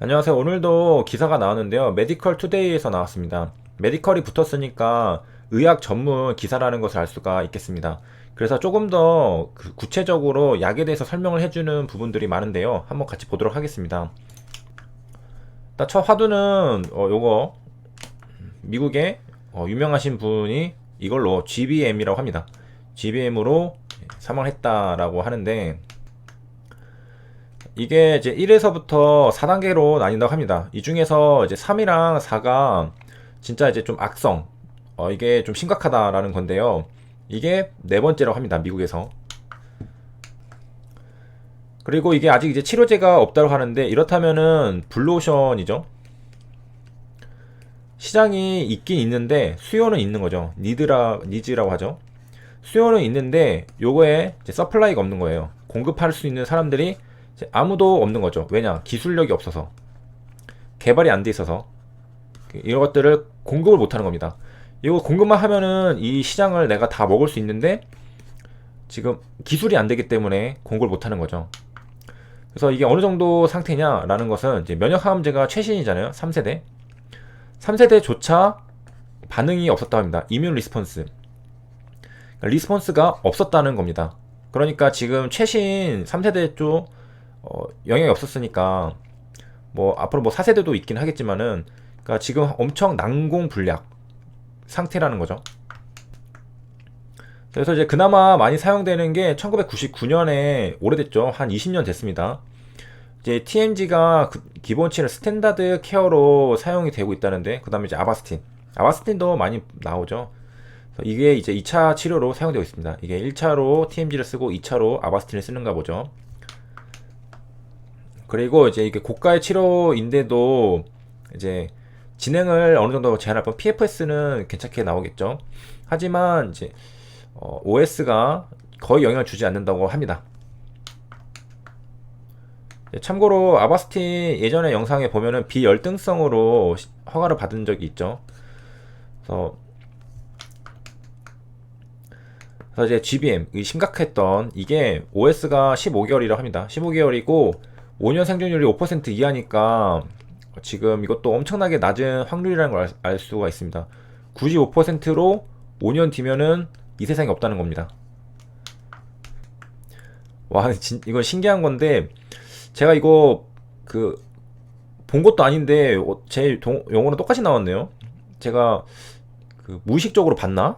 안녕하세요. 오늘도 기사가 나왔는데요. 메디컬 투데이에서 나왔습니다. 메디컬이 붙었으니까 의학 전문 기사라는 것을 알 수가 있겠습니다. 그래서 조금 더그 구체적으로 약에 대해서 설명을 해주는 부분들이 많은데요. 한번 같이 보도록 하겠습니다. 첫 화두는 어, 요거 미국의 어, 유명하신 분이 이걸로 GBM이라고 합니다. GBM으로 사망했다라고 하는데 이게 이제 1에서부터 4단계로 나뉜다고 합니다. 이 중에서 이제 3이랑 4가 진짜 이제 좀 악성, 어, 이게 좀 심각하다라는 건데요. 이게 네 번째라고 합니다. 미국에서. 그리고 이게 아직 이제 치료제가 없다고 하는데 이렇다면은 블루오션이죠. 시장이 있긴 있는데 수요는 있는 거죠. 니드라 니즈라고 하죠. 수요는 있는데 요거에 서플라이가 없는 거예요. 공급할 수 있는 사람들이 아무도 없는 거죠. 왜냐? 기술력이 없어서. 개발이 안 돼 있어서. 이런 것들을 공급을 못 하는 겁니다. 이거 공급만 하면은 이 시장을 내가 다 먹을 수 있는데 지금 기술이 안 되기 때문에 공급을 못 하는 거죠. 그래서 이게 어느 정도 상태냐라는 것은 이제 면역항암제가 최신이잖아요. 3세대. 3세대조차 반응이 없었다고 합니다. 이뮨 리스폰스. 그러니까 리스폰스가 없었다는 겁니다. 그러니까 지금 최신 3세대 쪽 어, 영향이 없었으니까 뭐 앞으로 뭐 4세대도 있긴 하겠지만은 그러니까 지금 엄청 난공불락 상태라는 거죠. 그래서 이제 그나마 많이 사용되는 게 1999년에 오래됐죠. 한 20년 됐습니다. 이제 TMG가 그 기본치를 스탠다드 케어로 사용이 되고 있다는데 그다음에 이제 아바스틴. 아바스틴도 많이 나오죠. 이게 이제 2차 치료로 사용되고 있습니다. 이게 1차로 TMG를 쓰고 2차로 아바스틴을 쓰는가 보죠. 그리고 이제 이게 고가의 치료인데도 이제 진행을 어느 정도 제한할 뻔 PFS는 괜찮게 나오겠죠. 하지만 이제 어, OS가 거의 영향을 주지 않는다고 합니다. 예, 참고로 아바스틴 예전에 영상에 보면은 비열등성으로 시- 허가를 받은 적이 있죠. 그래서 그래서 이제 GBM 이 심각했던 이게 OS가 15개월이라고 합니다. 15개월이고 5년 생존율이 5% 이하니까 지금 이것도 엄청나게 낮은 확률이라는 걸알 수가 있습니다. 굳이 5%로 5년 뒤면은 이 세상에 없다는 겁니다. 와, 진, 이건 신기한 건데 제가 이거 그 본 것도 아닌데 어, 제 동, 용어랑 똑같이 나왔네요. 제가 그 무의식적으로 봤나?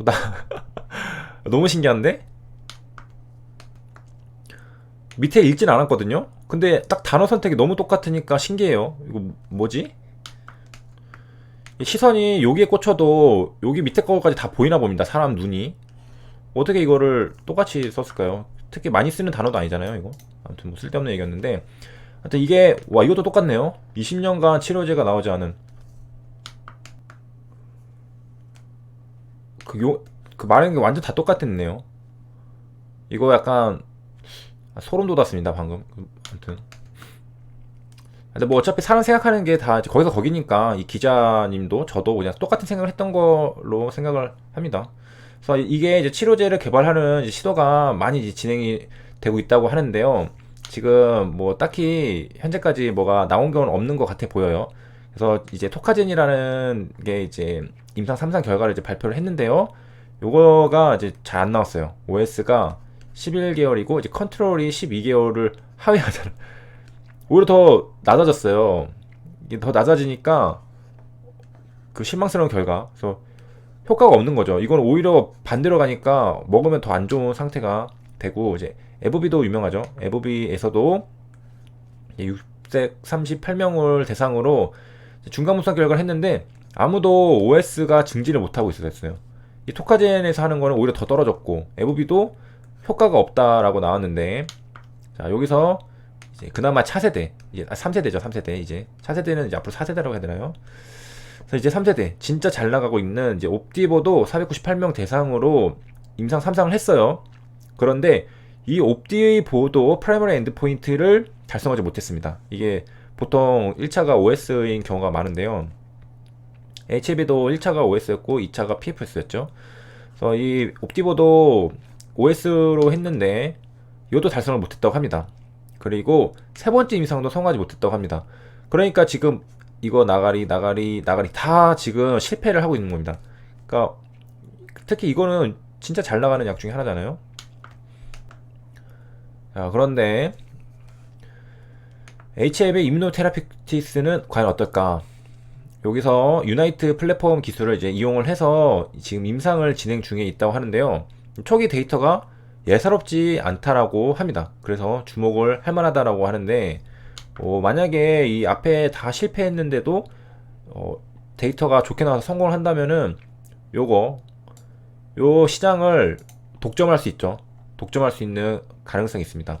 나 너무 신기한데? 밑에 읽진 않았거든요. 근데 딱 단어 선택이 너무 똑같으니까 신기해요. 이거 뭐지? 이 시선이 여기에 꽂혀도 여기 밑에 거까지 다 보이나 봅니다. 사람 눈이. 어떻게 이거를 똑같이 썼을까요? 특히 많이 쓰는 단어도 아니잖아요, 이거. 아무튼 뭐 쓸데없는 얘기였는데. 하여튼 이게, 와, 이것도 똑같네요. 20년간 치료제가 나오지 않은. 그 요, 그 말하는 게 완전 다 똑같았네요. 이거 약간, 아, 소름 돋았습니다, 방금. 그, 아무튼. 근데 뭐 어차피 사람 생각하는 게 다 거기서 거기니까 이 기자님도 저도 그냥 똑같은 생각을 했던 걸로 생각을 합니다. 그래서 이게 이제 치료제를 개발하는 시도가 많이 진행이 되고 있다고 하는데요. 지금 뭐 딱히 현재까지 뭐가 나온 경우는 없는 것 같아 보여요. 그래서 이제 토카젠이라는 게 이제 임상 3상 결과를 이제 발표를 했는데요. 요거가 이제 잘 안 나왔어요. OS가 11개월이고 이제 컨트롤이 12개월을 하회하잖아. 오히려 더 낮아졌어요. 이게 더 낮아지니까 그 실망스러운 결과. 그래서 효과가 없는 거죠. 이건 오히려 반대로 가니까 먹으면 더 안 좋은 상태가 되고 이제 에브비도 유명하죠. 에브비에서도 638명을 대상으로 중간분석 결과를 했는데 아무도 OS가 증지를 못하고 있었어요. 이 토카젠에서 하는 거는 오히려 더 떨어졌고 에브비도 효과가 없다라고 나왔는데 자 여기서 이제 그나마 차세대 이제 아, 3세대죠 3세대 이제 차세대는 이제 앞으로 4세대라고 해야 되나요? 그래서 이제 3세대 진짜 잘 나가고 있는 이제 옵디보도 498명 대상으로 임상 3상을 했어요. 그런데 이 옵디보도 프라이머리 엔드 포인트를 달성하지 못했습니다. 이게 보통 1차가 OS인 경우가 많은데요. HLB도 1차가 OS였고 2차가 PFS였죠. 그래서 이 옵디보도 OS로 했는데 이것도 달성을 못했다고 합니다. 그리고 세 번째 임상도 성공하지 못했다고 합니다. 그러니까 지금 이거 나가리 나가리 나가리 다 지금 실패를 하고 있는 겁니다. 그러니까 특히 이거는 진짜 잘 나가는 약 중에 하나잖아요. 자, 그런데 HF의 이뮤노테라피티스는 과연 어떨까? 여기서 유나이트 플랫폼 기술을 이제 이용을 해서 지금 임상을 진행 중에 있다고 하는데요. 초기 데이터가 예사롭지 않다라고 합니다. 그래서 주목을 할 만하다라고 하는데 어, 만약에 이 앞에 다 실패했는데도 어, 데이터가 좋게 나와서 성공을 한다면은 요거 요 시장을 독점할 수 있죠. 독점할 수 있는 가능성이 있습니다.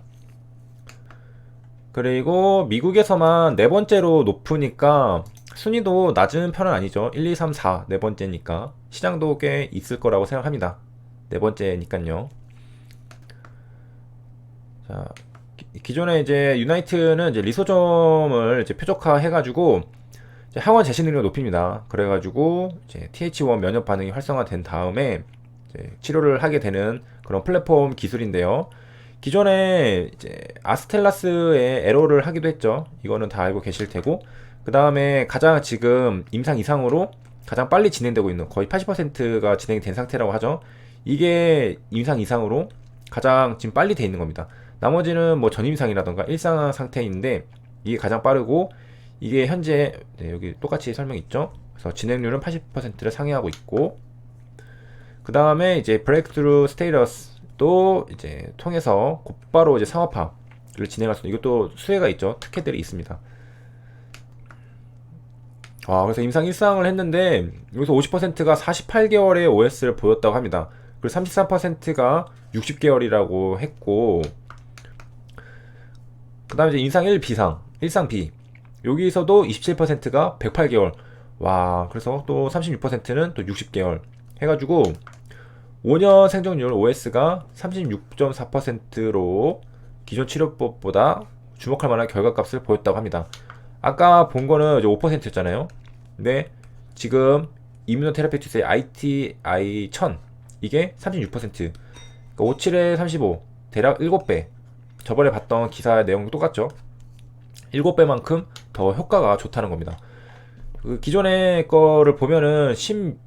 그리고 미국에서만 네 번째로 높으니까 순위도 낮은 편은 아니죠. 1, 2, 3, 4, 네 번째니까 시장도 꽤 있을 거라고 생각합니다. 네 번째니까요. 자, 기- 기존에 이제 유나이트는 이제 리소점을 이제 표적화 해가지고 이제 항원 제시 능력을 높입니다. 그래가지고 이제 TH1 면역 반응이 활성화된 다음에 치료를 하게 되는 그런 플랫폼 기술인데요. 기존에 이제 아스텔라스의 에러를 하기도 했죠. 이거는 다 알고 계실 테고 그 다음에 가장 지금 임상 이상으로 가장 빨리 진행되고 있는 거의 80%가 진행이 된 상태라고 하죠. 이게 임상 이상으로 가장 지금 빨리 돼 있는 겁니다. 나머지는 뭐 전임상이라던가 일상 상태인데 이게 가장 빠르고 이게 현재 네, 여기 똑같이 설명 있죠. 그래서 진행률은 80%를 상회하고 있고 그 다음에 이제 브레이크트루 스테이러스도 이제 통해서 곧바로 이제 상업화를 진행할 수 있는 이것도 수혜가 있죠. 특혜들이 있습니다. 아, 그래서 임상 1상을 했는데 여기서 50%가 48개월의 OS를 보였다고 합니다. 그리고 33%가 60개월이라고 했고 그 다음에 이제 임상 1 비상, 1상 B 여기서도 27%가 108개월 와 그래서 또 36%는 또 60개월 해가지고 5년 생존율 OS가 36.4%로 기존 치료법보다 주목할 만한 결과값을 보였다고 합니다. 아까 본 거는 이제 5%였잖아요. 근데 지금 이뮤노테라피티스의 ITI 1000 이게 36%. 그러니까 57에 35 대략 7배. 저번에 봤던 기사 내용 똑같죠? 7배만큼 더 효과가 좋다는 겁니다. 그 기존의 거를 보면은 10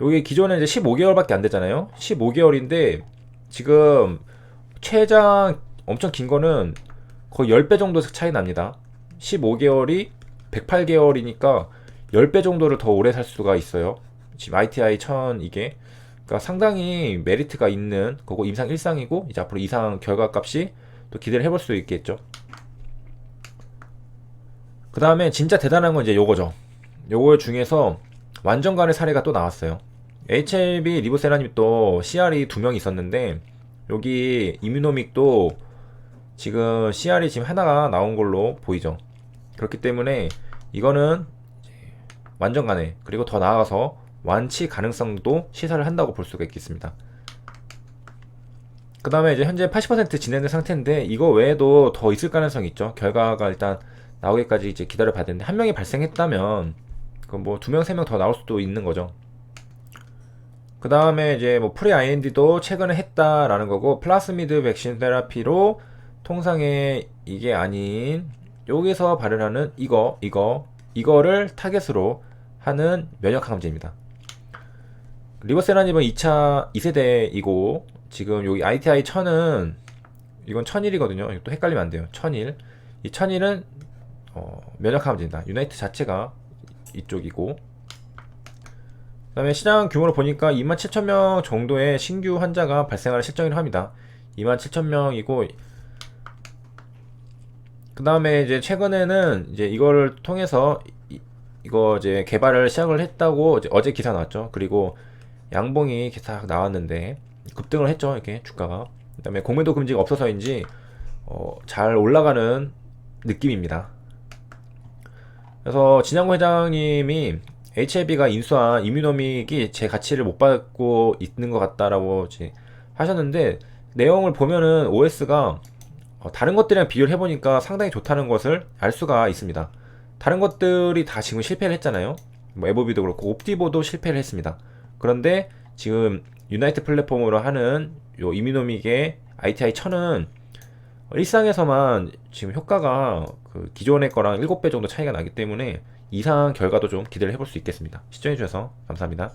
여기 기존에 이제 15개월밖에 안 되잖아요. 15개월인데 지금 최장 엄청 긴 거는 거의 10배 정도 차이 납니다. 15개월이 108개월이니까 10배 정도를 더 오래 살 수가 있어요. 지금 ITI 1000 이게 그러니까 상당히 메리트가 있는 거고 임상 1상이고 이제 앞으로 이상 결과 값이 또 기대를 해볼 수 있겠죠. 그 다음에 진짜 대단한 건 이제 요거죠. 요거 중에서 완전간의 사례가 또 나왔어요. HLB 리보세라님 또 CR이 두 명 있었는데 여기 이뮤노믹도 지금 CR이 지금 하나가 나온 걸로 보이죠. 그렇기 때문에 이거는 이제 완전 간에 그리고 더 나아가서 완치 가능성도 시사를 한다고 볼 수가 있겠습니다. 그 다음에 이제 현재 80% 진행된 상태인데 이거 외에도 더 있을 가능성이 있죠. 결과가 일단 나오기까지 이제 기다려 봐야 되는데 한 명이 발생했다면 그뭐두 명 세 명 더 나올 수도 있는 거죠. 그 다음에 이제 뭐 프리 IND도 최근에 했다라는 거고 플라스미드 백신 테라피로 통상의 이게 아닌 여기서 발현하는 이거 이거 이거를 타겟으로 하는 면역 항암제입니다. 리버세라님은 2차 2세대이고 지금 여기 ITI 1000은 이건 1001이거든요. 또 헷갈리면 안 돼요. 1001. 이 1001은 어, 면역 항암제입니다. 유나이트 자체가 이쪽이고 그 다음에 시장 규모를 보니까 27,000명 정도의 신규 환자가 발생할 실정이라고 합니다. 27,000명이고 그 다음에 이제 최근에는 이제 이거를 통해서 이, 이거 이제 개발을 시작을 했다고 어제 기사 나왔죠. 그리고 양봉이 기사 나왔는데 급등을 했죠. 이렇게 주가가. 그다음에 공매도 금지가 없어서인지 어, 잘 올라가는 느낌입니다. 그래서 진양구 회장님이 HLB가 인수한 이뮤노믹이 제 가치를 못 받고 있는 것 같다라고 하셨는데 내용을 보면은 OS가 어, 다른 것들이랑 비교를 해보니까 상당히 좋다는 것을 알 수가 있습니다. 다른 것들이 다 지금 실패를 했잖아요. 뭐 에보비도 그렇고 옵티보도 실패를 했습니다. 그런데 지금 유나이트 플랫폼으로 하는 요 이뮤노믹의 ITI 1000은 일상에서만 지금 효과가 그 기존의 거랑 7배 정도 차이가 나기 때문에 이상한 결과도 좀 기대를 해볼 수 있겠습니다. 시청해주셔서 감사합니다.